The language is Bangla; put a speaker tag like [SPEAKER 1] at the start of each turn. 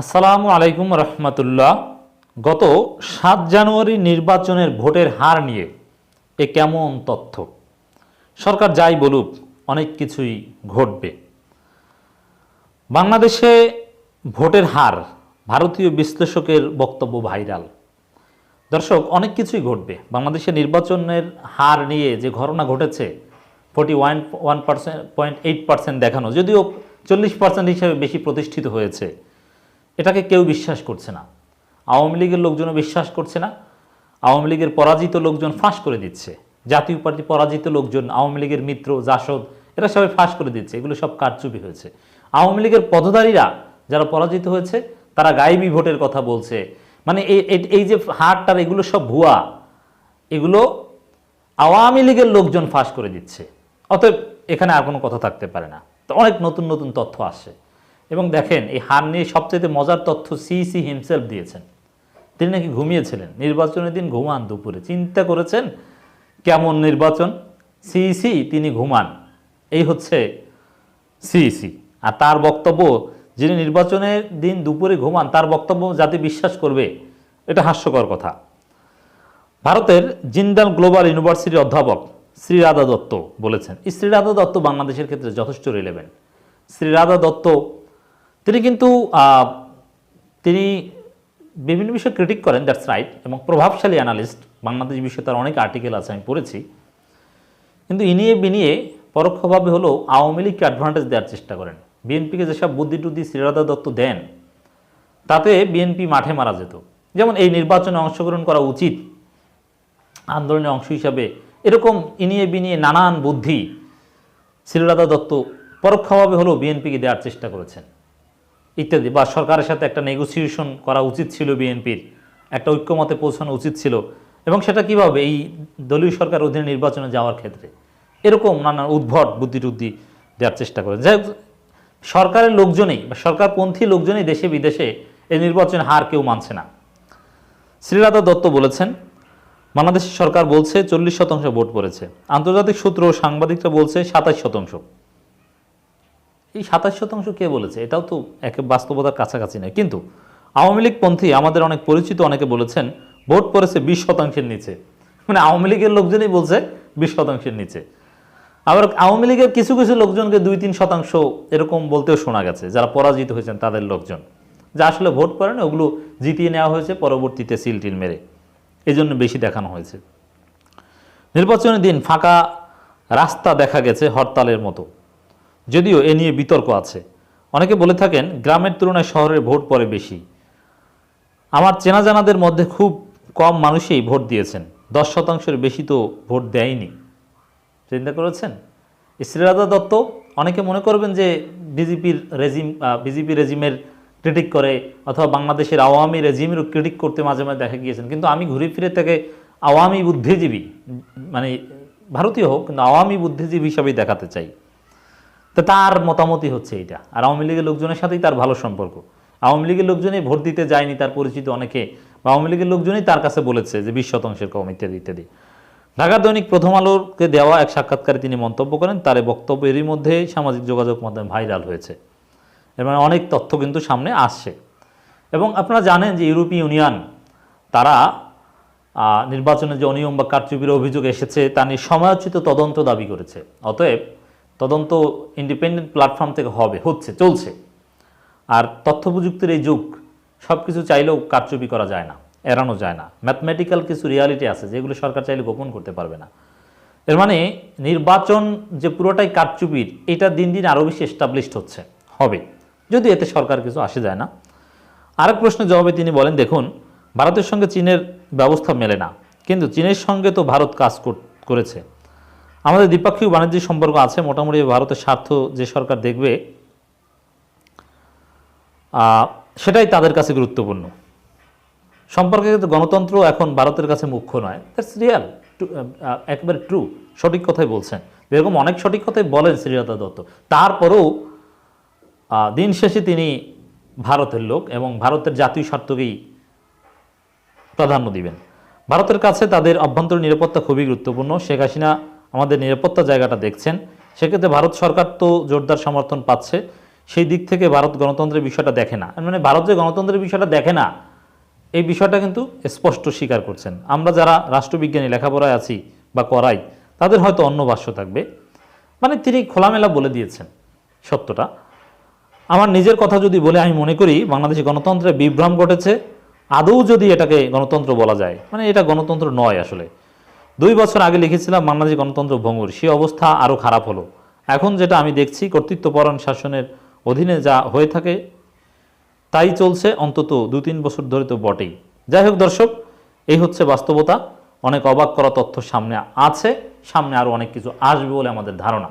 [SPEAKER 1] আসসালামু আলাইকুম রহমতুল্লাহ। গত সাত জানুয়ারি নির্বাচনের ভোটের হার নিয়ে এ কেমন তথ্য? সরকার যাই বলুক, অনেক কিছুই ঘটবে। বাংলাদেশে ভোটের হার ভারতীয় বিশ্লেষকের বক্তব্য ভাইরাল। দর্শক, অনেক কিছুই ঘটবে। বাংলাদেশে নির্বাচনের হার নিয়ে যে ঘটনা ঘটেছে forty one one percent point eight percent দেখানো, যদিও চল্লিশ পার্সেন্ট হিসেবে বেশি প্রতিষ্ঠিত হয়েছে। এটাকে কেউ বিশ্বাস করছে না। আওয়ামী লীগের লোকজনও বিশ্বাস করছে না। আওয়ামী লীগের পরাজিত লোকজন ফাঁস করে দিচ্ছে। জাতীয় পার্টি পরাজিত লোকজন, আওয়ামী লীগের মিত্র, জাসদ, এরা সবাই ফাঁস করে দিচ্ছে। এগুলো সব কারচুপি হয়েছে। আওয়ামী লীগের পদধারীরা যারা পরাজিত হয়েছে, তারা গায়েবী ভোটের কথা বলছে। মানে এই এই- যে হারটার, এগুলো সব ভুয়া। এগুলো আওয়ামী লীগের লোকজন ফাঁস করে দিচ্ছে। অতএব এখানে আর কোনো কথা থাকতে পারে না। তো অনেক নতুন নতুন তথ্য আসে। এবং দেখেন, এই হার নিয়ে সবচেয়ে মজার তথ্য সিইসি হিমসেলফ দিয়েছেন। তিনি নাকি ঘুমিয়েছিলেন। নির্বাচনের দিন ঘুমান দুপুরে। চিন্তা করেছেন, কেমন নির্বাচন? সিইসি তিনি ঘুমান। এই হচ্ছে সিইসি আর তার বক্তব্য, যিনি নির্বাচনের দিন দুপুরে ঘুমান, তার বক্তব্য জাতি বিশ্বাস করবে, এটা হাস্যকর কথা। ভারতের জিন্দাল গ্লোবাল ইউনিভার্সিটির অধ্যাপক শ্রীরাধা দত্ত বলেছেন শ্রীরাধা দত্ত বাংলাদেশের ক্ষেত্রে যথেষ্ট রিলেভেন্ট শ্রীরাধা দত্ত তিনি কিন্তু তিনি বিভিন্ন বিষয়ে ক্রিটিক করেন দ্যাটস রাইট এবং প্রভাবশালী অ্যানালিস্ট বাংলাদেশ বিষয়ে তার অনেক আর্টিকেল আছে, আমি পড়েছি। কিন্তু ইনিয়ে বিনিয়ে পরোক্ষভাবে হলেও আওয়ামী লীগকে অ্যাডভান্টেজ দেওয়ার চেষ্টা করেন। বিএনপিকে যেসব বুদ্ধি টুদ্ধি শ্রীরাধা দত্ত দেন, তাতে বিএনপি মাঠে মারা যেত। যেমন এই নির্বাচনে অংশগ্রহণ করা উচিত, আন্দোলনের অংশ হিসাবে, এরকম ইনিয়ে বিনিয়ে নানান বুদ্ধি শ্রীরাধা দত্ত পরোক্ষভাবে হলেও বিএনপিকে দেওয়ার চেষ্টা করেছেন। ইত্যাদি বা সরকারের সাথে একটা নেগোসিয়েশন করা উচিত ছিল বিএনপির, একটা ঐক্যমতে পৌঁছানো উচিত ছিল। এবং সেটা কীভাবে? এই দলীয় সরকার অধীনে নির্বাচনে যাওয়ার ক্ষেত্রে। এরকম নানা উদ্ভট বুদ্ধি টুদ্ধি দেওয়ার চেষ্টা করে যাই সরকারের লোকজনেই বা সরকারপন্থী লোকজনেই দেশে বিদেশে এই নির্বাচন হার কেউ মানছে না। শ্রীরাধা দত্ত বলেছেন, বাংলাদেশ সরকার বলছে চল্লিশ শতাংশ ভোট পড়েছে। আন্তর্জাতিক সূত্র সাংবাদিকরা বলছে সাতাশ শতাংশ। এই সাতাশ শতাংশ কে বলেছে? এটাও তো একে বাস্তবতার কাছাকাছি নয়। কিন্তু আওয়ামী লীগ পন্থী আমাদের অনেক পরিচিত, অনেকে বলেছেন ভোট পড়েছে বিশ শতাংশের নিচে। মানে আওয়ামী লীগের লোকজনই বলছে বিশ শতাংশের নিচে। আবার আওয়ামী লীগের কিছু কিছু লোকজনকে দুই তিন শতাংশ এরকম বলতেও শোনা গেছে, যারা পরাজিত হয়েছেন তাদের লোকজন। যা আসলে ভোট করেন ওগুলো জিতিয়ে নেওয়া হয়েছে পরবর্তীতে সিল টিল মেরে। এই জন্য বেশি দেখানো হয়েছে। নির্বাচনের দিন ফাঁকা রাস্তা দেখা গেছে হরতালের মতো। যদিও এ নিয়ে বিতর্ক আছে। অনেকে বলে থাকেন, গ্রামের তুলনায় শহরের ভোট পড়ে বেশি। আমার চেনা জানাদের মধ্যে খুব কম মানুষই ভোট দিয়েছেন। দশ শতাংশের বেশি তো ভোট দেয়নি। চিন্তা করেছেন? শ্রীরাধা দত্ত, অনেকে মনে করবেন যে বিজেপির রেজিম বিজেপি রেজিমের ক্রিটিক করে অথবা বাংলাদেশের আওয়ামী রেজিমেরও ক্রিটিক করতে মাঝে মাঝে দেখা গিয়েছেন। কিন্তু আমি ঘুরে ফিরে তাকে আওয়ামী বুদ্ধিজীবী মানে ভারতীয় হোক, কিন্তু আওয়ামী বুদ্ধিজীবী হিসাবেই দেখাতে চাই। তো তার মতামতই হচ্ছে এটা। আর আওয়ামী লীগের লোকজনের সাথেই তার ভালো সম্পর্ক। আওয়ামী লীগের লোকজনই ভোট দিতে যায়নি তার পরিচিত অনেকে। বা আওয়ামী লীগের লোকজনই তার কাছে বলেছে যে বিশ শতাংশের কম ইত্যাদি ইত্যাদি। ঢাকা দৈনিক প্রথম আলোকে দেওয়া এক সাক্ষাৎকারে তিনি মন্তব্য করেন তার এই বক্তব্য এরই মধ্যে সামাজিক যোগাযোগ মাধ্যমে ভাইরাল হয়েছে। এর মানে অনেক তথ্য কিন্তু সামনে আসছে। এবং আপনারা জানেন যে ইউরোপীয় ইউনিয়ন তারা আহ, নির্বাচনে যে অনিয়ম বা কারচুপির অভিযোগ এসেছে তা নিয়ে সময়োচিত তদন্ত দাবি করেছে। অতএব তদন্ত ইন্ডিপেন্ডেন্ট প্ল্যাটফর্ম থেকে হবে, হচ্ছে, চলছে। আর তথ্য প্রযুক্তির এই যুগ সব কিছু চাইলেও কারচুপি করা যায় না, এড়ানো যায় না। ম্যাথমেটিক্যাল কিছু রিয়ালিটি আছে, যেগুলো সরকার চাইলে গোপন করতে পারবে না। এর মানে নির্বাচন যে পুরোটাই কারচুপির, এটা দিন দিন আরও বেশি এস্টাবলিশড হচ্ছে, হবে। যদি এতে সরকার কিছু আসে যায় না। আরেক প্রশ্নের জবাবে তিনি বলেন, দেখুন, ভারতের সঙ্গে চীনের ব্যবস্থা মেলে না। কিন্তু চীনের সঙ্গে তো ভারত কাজ করেছে। আমাদের দ্বিপাক্ষিক বাণিজ্যিক সম্পর্ক আছে, মোটামুটি ভারতের স্বার্থ যে সরকার দেখবে সেটাই তাদের কাছে গুরুত্বপূর্ণ। সম্পর্কে কিন্তু গণতন্ত্র এখন ভারতের কাছে মুখ্য নয়। দ্যাটস রিয়াল একেবারে ট্রু সঠিক কথাই বলছেন। এরকম অনেক সঠিক কথাই বলেন শ্রীলতা দত্ত। তারপরেও দিন শেষে তিনি ভারতের লোক এবং ভারতের জাতীয় স্বার্থকেই প্রাধান্য দিবেন। ভারতের কাছে তাদের অভ্যন্তরীণ নিরাপত্তা খুবই গুরুত্বপূর্ণ। শেখ হাসিনা আমাদের নিরাপত্তা জায়গাটা দেখছেন। সেক্ষেত্রে ভারত সরকার তো জোরদার সমর্থন পাচ্ছে। সেই দিক থেকে ভারত গণতন্ত্রের বিষয়টা দেখে না। মানে ভারত যে গণতন্ত্রের বিষয়টা দেখে না, এই বিষয়টা কিন্তু স্পষ্ট স্বীকার করছেন। আমরা যারা রাষ্ট্রবিজ্ঞানী, লেখাপড়ায় আছি বা করাই, তাদের হয়তো অন্য ভাষ্য থাকবে। মানে তিনি খোলামেলা বলে দিয়েছেন সত্যটা। আমার নিজের কথা যদি বলে আমি মনে করি, বাংলাদেশে গণতন্ত্রে বিভ্রম ঘটেছে। আদৌ যদি এটাকে গণতন্ত্র বলা যায় মানে এটা গণতন্ত্র নয় আসলে। দুই বছর আগে লিখেছিলাম বাংলাদেশ গণতন্ত্র ভঙ্গুর। সেই অবস্থা আরও খারাপ হলো। এখন যেটা আমি দেখছি, কর্তৃত্বপরণ শাসনের অধীনে যা হয়ে থাকে, তাই চলছে অন্তত দু তিন বছর ধরে তো বটেই। যাই হোক দর্শক, এই হচ্ছে বাস্তবতা। অনেক অবাক করা তথ্য সামনে আছে, সামনে আরও অনেক কিছু আসবে বলে আমাদের ধারণা।